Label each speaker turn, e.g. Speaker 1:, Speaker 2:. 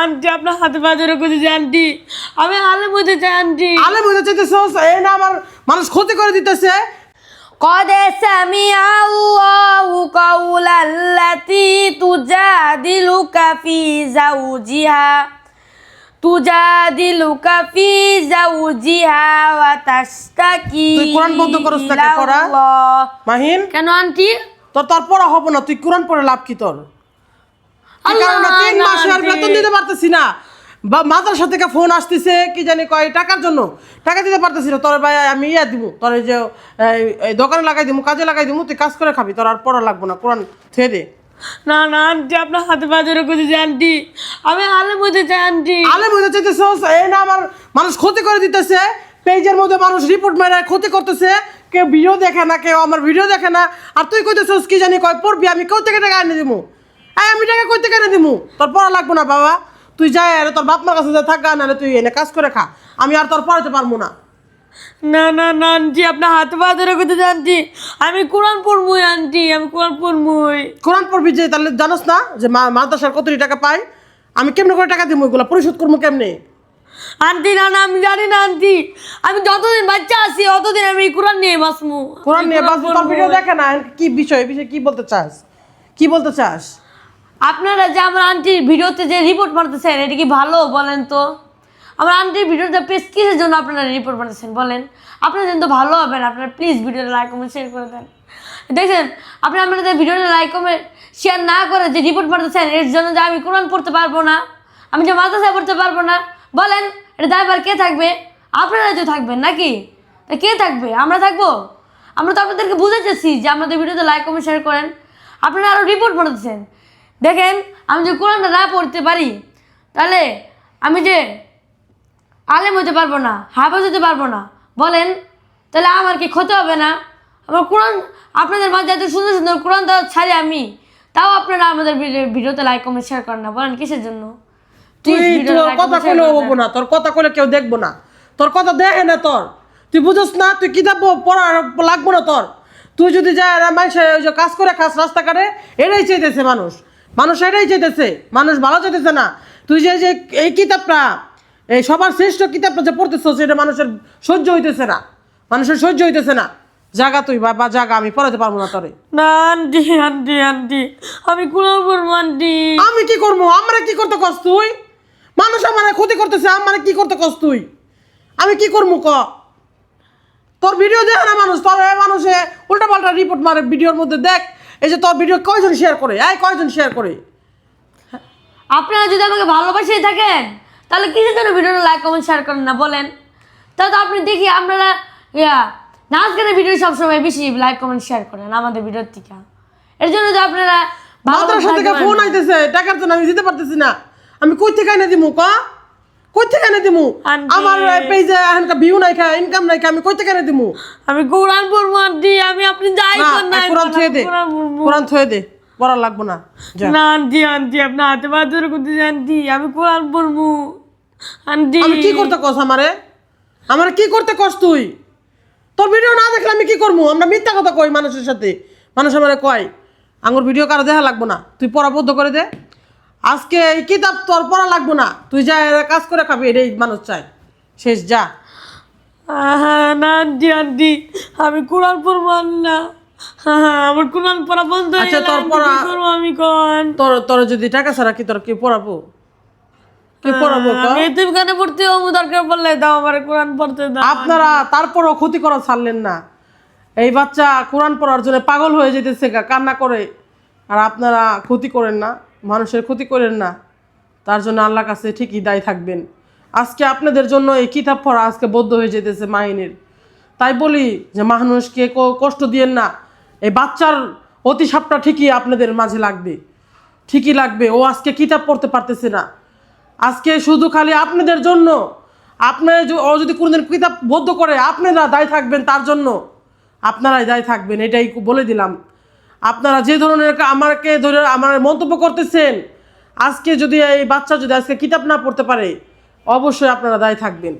Speaker 1: Aunty আপনার হাতে বাজারে খুঁজেছি আন্টি আমি আলেম হতে চাই আন্টি
Speaker 2: আলে বুঝে চাইতেছস এই না আমার মানুষ ক্ষতি করে দিতেছে
Speaker 1: قد سمع الله قول التي تجادلك في زوجها تجادلك في زوجها وتشتكي
Speaker 2: তুই কোরআন বন্ধ করস তাকে
Speaker 1: إلى
Speaker 2: পড়া?
Speaker 1: الله
Speaker 2: মাহিন
Speaker 1: কেন আন্টি
Speaker 2: তোর তার পড়া হবো না তুই কোরআন পড়ে লাভ কি তোর কি কারণে তিন। বেতন দিতে পারতেছি না। বা মাদ্রাসা থেকে ফোন আসতেছে কি জানি কয় টাকার জন্য। টাকা দিতে পারতেছি না। তোর ভাই আমি ইয়া দিব। তোর যে দোকানে লাগাই দিব কাজে লাগাই দিব তুই কাজ করে খাবি। তোর আর পড়া লাগবো না কোরআন থুয়ে দে।
Speaker 1: না না আন্টি আপনার হাতে বাজারে খুঁজেছি আন্টি। আমি আলেম হতে চাই আন্টি।
Speaker 2: আলে বুঝে চাইতেছস এই না আমার মানুষ ক্ষতি করে দিতেছে। পেজের মধ্যে মানুষ রিপোর্ট মেরে ক্ষতি করতেছে। কেউ ভিডিও দেখে না কেউ আমার ভিডিও দেখে না। আর তুই কইতেছস কি জানি কয় পড়বি আমি কই থেকে টাকা এনে এই আমি টাকা কই থেকে এনে দিমু? তোর পড়া লাগবো না বাবা। তুই যাই আর তোর বাপ মার কাছে যা থাক নাহলে তুই এনে কাজ করে খা। আমি আর তোর পড়াতে পারব না।
Speaker 1: না না না আন্টি আপনার হাতে বাজারে খুঁজেছি আন্টি। আমি কোরআন পড়বই আন্টি আমি কোরআন পড়বই
Speaker 2: কোরআন পড়বি যে তাহলে জানোস না যে মাদ্রাসার কত টাকা পায় আমি কেমনে করে টাকা দিব এগুলো? পরিশোধ করব কেমনে?
Speaker 1: আন্টি না না আমি জানি না আন্টি। আমি যতদিন বাচ্চা আছি অতদিন আমি কোরআন নিয়ে বাঁচবো
Speaker 2: কোরআন নিয়ে বাস তোর ভিডিও দেখে না? কি বিষয়? বিষয় কি বলতে চাস? কি বলতে চাস?
Speaker 1: আপনারা যে আমার আন্টির ভিডিওতে যে রিপোর্ট মারতেছেন, এটা কি ভালো বলেন তো? আমার আন্টির ভিডিওতে প্লিজ কিসের জন্য আপনারা রিপোর্ট মারতেছেন বলেন? আপনারা জন্য তো ভালো হবেন, আপনারা প্লিজ ভিডিওটা লাইক কমেন্ট শেয়ার করে দেন। দেখছেন আপনি আপনাদের ভিডিওটা লাইক কমেন্ট শেয়ার না করে যে রিপোর্ট মারতেছেন, এর জন্য যে আমি কোরআন পড়তে পারব না, আমি যে মাদ্রাসায় পড়তে পারব না, বলেন, এটা দায়বার কে থাকবে? আপনারা তো থাকবেন নাকি? কে থাকবে? আমরা থাকব? আমরা তো আপনাদেরকে বুঝাইতেছি যে আমাদের ভিডিওতে লাইক কমেন্ট শেয়ার করেন। আপনারা আরও রিপোর্ট বানাতেছেন দেখেন আমি যে কোরআনটা না পড়তে পারি তাহলে আমি যে আলেম হতে পারব না হাফেজ হতে পারব না বলেন তাহলে আমার কি ক্ষতি হবে না? আমার কোরআন আপনাদের মাঝে এত সুন্দর সুন্দর কোরআন দেওয়া ছাড়ি আমি তাও আপনারা আমাদের ভিডিও- ভিডিওতে লাইক কমেন্ট শেয়ার করেন না বলেন কিসের জন্য?
Speaker 2: তুই তোর কথা
Speaker 1: share
Speaker 2: হব না। তোর কথা কইলে কেউ দেখব না তোর কথা দেখে না তোর তুই বুঝোস না তুই কিতাব পড়া লাগবো না তোর তুই যদি যা মানুষের কাজ করে খাস রাস্তাঘাটে এটাই চাইতেছে মানুষ। মানুষ এটাই চাইতেছে মানুষ ভালো চাইতেছে না। তুই যে যে এই কিতাবটা এই সবার শ্রেষ্ঠ কিতাবটা যে পড়তেছ সেটা মানুষের সহ্য হইতেছে না। মানুষের সহ্য হইতেছে না। জাগা তুই বাবা জাগা আমি পড়াতে পারব না তোরে।
Speaker 1: না আন্টি আন্টি আন্টি আমি কোরআন পড়ব আন্টি।
Speaker 2: আমি কি করব? আমরা কি করতে কস তুই? মানুষ আমার ক্ষতি করতেছে আমার কি করতে কস তুই? আমি কি করব ক? তোর ভিডিও দেখ না মানুষ তোর মানুষে উল্টা পাল্টা রিপোর্ট মারে ভিডিওর মধ্যে দেখ। এই যে তোর ভিডিও কয়জন শেয়ার করে? এই কয়জন শেয়ার করে?
Speaker 1: আপনারা যদি আমাকে ভালোবাসেই থাকেন তাহলে কিসের জন্য ভিডিওটা লাইক কমেন্ট শেয়ার করেন না বলেন? তাহলে তো আপনি দেখি আপনারা ইয়া নাচ গানের ভিডিও সবসময় বেশি লাইক কমেন্ট শেয়ার করেন আমাদের ভিডিওর থেকে। এর জন্য তো আপনারা ভালো
Speaker 2: ফোন আইতেছে টাকার জন্য আমি দিতে পারতেছি না। আমি কই থেকে এনে দিমু ক? কই থেকে এনে দিমু?
Speaker 1: আন্টি।
Speaker 2: আমার পেজে এখানকার ভিউ নাই খা ইনকাম নাই খা আমি কই থেকে এনে দিমু?
Speaker 1: আমি কোরআন পড়ব আন্টি আমি আপনি যাই
Speaker 2: না
Speaker 1: করেন না
Speaker 2: কোরআন থুয়ে দে
Speaker 1: কোরআন পড়ব।
Speaker 2: কোরআন থুয়ে দে পড়া লাগবো না যা।
Speaker 1: না আন্টি আন্টি আপনি হাতে বাজারে করতে আন্টি আমি কোরআন পড়ব আন্টি।
Speaker 2: আমি কি করতে কস আমারে? আমার কি করতে কস তুই? তোর ভিডিও না দেখলে আমি কি করব? আমরা মিথ্যা কথা কই মানুষের সাথে মানুষ আমারে কয় আঙ্গুর ভিডিও কারও দেখা লাগবো না তুই পড়া বদ্ধ করে দে। আজকে এই কিতাব তোর পড়া লাগবো না। তুই যা এরা কাজ করে খাবি এটাই মানুষ চায়। শেষ যা।
Speaker 1: না আন্টি আন্টি আমি কোরআন পড়ব না। আমার কোরআন পড়া বন্ধ হয়ে
Speaker 2: আচ্ছা,
Speaker 1: গেলে
Speaker 2: তোর
Speaker 1: আন্টি,
Speaker 2: পড়া-
Speaker 1: কি করব আমি কোন?
Speaker 2: তোর তোর যদি টাকা ছাড়া কি তোর কি পড়াবো? কি পড়াবো ক?
Speaker 1: আমি এতিমখানে পড়তে হব দরকার পড়লে দাও আমার কোরআন পড়তে দাও।
Speaker 2: আপনারা তারপরও ক্ষতি করা ছাড়লেন না। এই বাচ্চা কোরআন পড়ার জন্য পাগল হয়ে যেতেছে গা, কান্না করে। আর আপনারা ক্ষতি করেন না। মানুষের ক্ষতি করেন না। তার জন্য আল্লাহর কাছে ঠিকই দায়ী থাকবেন। আজকে আপনাদের জন্য এই কিতাব পড়া আজকে বদ্ধ হয়ে যেতেছে মাহিনীর তাই বলি যে মানুষকে কষ্ট দিয়েন না। এই বাচ্চার অতিসাপটা ঠিকই আপনাদের মাঝে লাগবে। ঠিকই লাগবে। ও আজকে কিতাব পড়তে পারতেছে না। আজকে শুধু খালি আপনাদের জন্য। আপনার ও যদি কোনোদিন কিতাব বদ্ধ করে আপনারা দায় থাকবেন তার জন্য। আপনারাই দায় থাকবেন, এটাই বলে দিলাম। আপনারা যে ধরনের আমাকে ধরে আমার মন্তব্য করতেছেন, আজকে যদি এই বাচ্চা যদি আজকে কিতাব না পড়তে পারে, অবশ্যই আপনারা দায় থাকবেন।